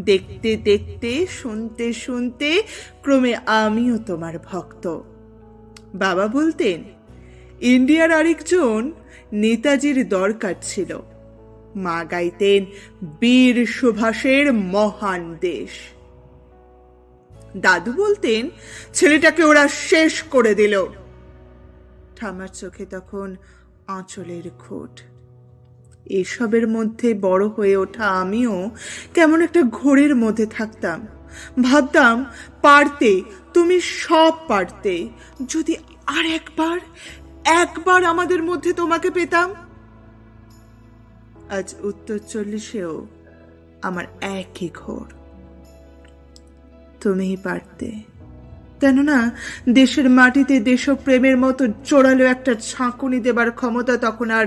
দেখতে দেখতে, শুনতে শুনতে ক্রমে আমিও তোমার ভক্ত। বাবা বলতেন, ইন্ডিয়ার আরেকজন নেতাজির দরকার ছিল। মা গাইতেন, বীর সুভাষের মহান দেশ। দাদু বলতেন, ছেলেটাকে ওরা শেষ করে দিল। ঠামার চোখে তখন আঁচলের খোট। এসবের মধ্যে বড় হয়ে ওঠা আমিও কেমন একটা ঘোরের মধ্যে থাকতাম। ভাবতাম, পারতে, তুমি সব পারতে। যদি আর একবার একবার আমাদের মধ্যে তোমাকে পেতাম? আজ উত্তর চল্লিশেও আমার একই ঘোর। তুমিই পারতে। কেননা, দেশের মাটিতে দেশপ্রেমের মতো জোরালো একটা ঝাঁকুনি দেবার ক্ষমতা তখন আর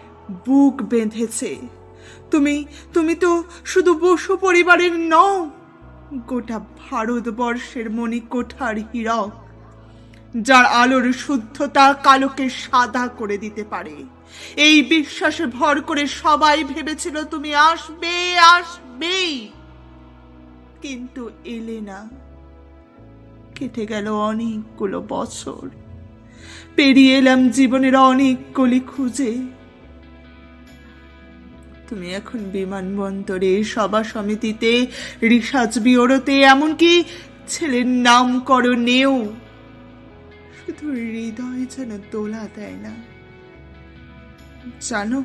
বুক বেঁধেছে। তুমি তুমি তো শুধু বসু পরিবারের নও, গোটা ভারতবর্ষের মণিকোঠার হীরক, যার আলোর শুদ্ধতা কালোকে সাদা করে দিতে পারে। এই বিশ্বাসে ভর করে সবাই ভেবেছিল তুমি আসবে আসবেই কিন্তু এলে না কেটে গেল অনেকগুলো বছর। পেরিয়ে এলাম জীবনের অনেক কলি খুঁজে। তুমি এখন বিমানবন্দরে সভা সমিতিতে রিসার্চ বিওরোতে এমনকি ছেলের নামকরণেও। শুধু হৃদয় যেন তোলা দেয় না। জানো,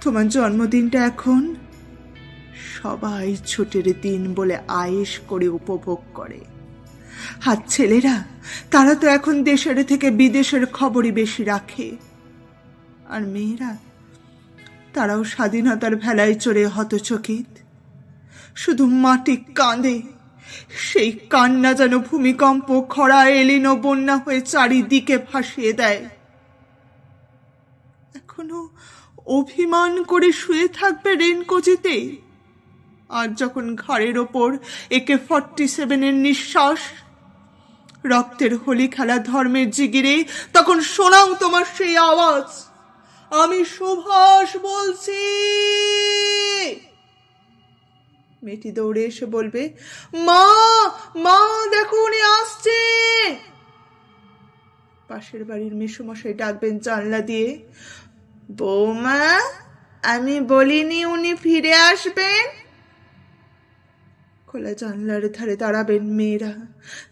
তোমার জন্মদিনটা এখন সবাই ছুটির দিন বলে আয়েশ করে উপভোগ করে। হাত ছেলেরা, তারা তো এখন দেশের থেকে বিদেশের খবরই বেশি রাখে। আর মেয়েরা তারাও স্বাধীনতার ভেলায় চড়ে হতচকিত। শুধু মাটি কাঁদে সেই কান্না যেন ভূমিকম্প খরা এলিন বন্যা হয়ে চারিদিকে ভাসিয়ে দেয়। এখনও অভিমান করে শুয়ে থাকবে রেনকোজিতে আর যখন ঘাড়ের ওপর একে ফর্টি সেভেনের নিঃশ্বাস, রক্তের হোলি খেলা ধর্মের জিগিরে, তখন শোনাও তোমার সেই আওয়াজ। আমি সুভাষ বলছি। মেয়েটি দৌড়ে এসে বলবে, মা মা, দেখো উনি আসছে। পাশের বাড়ির মেসুমশাই ডাকবেন জানলা দিয়ে, বৌমা, আমি বলিনি উনি ফিরে আসবেন? জানলার ধারে দাঁড়াবেন মেয়েরা।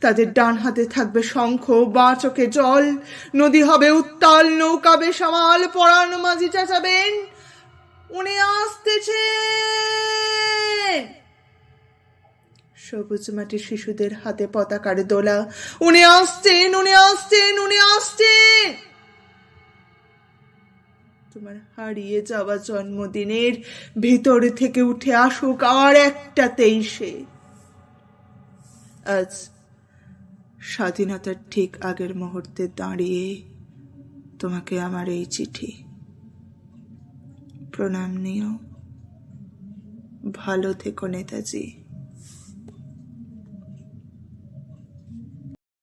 তাদের ডান হাতে থাকবে শঙ্খ, বা চোখে জল। নদী হবে উত্তাল, নৌকা বেসামাল, পরাণ মাঝি চেঁচাবেন। উনি আসতেছে সবুজ মাটির শিশুদের হাতে পতাকার দোলা। উনি আসছেন উনি আসছেন উনি আসছেন! তোমার হারিয়ে যাওয়া জন্মদিনের ভিতর থেকে উঠে আসুক আর একটা তেইশে আজ স্বাধীনতার ঠিক আগের মুহূর্তে দাঁড়িয়ে তোমাকে আমার এই চিঠি। প্রণাম নিও। ভালো থেকো নেতাজি।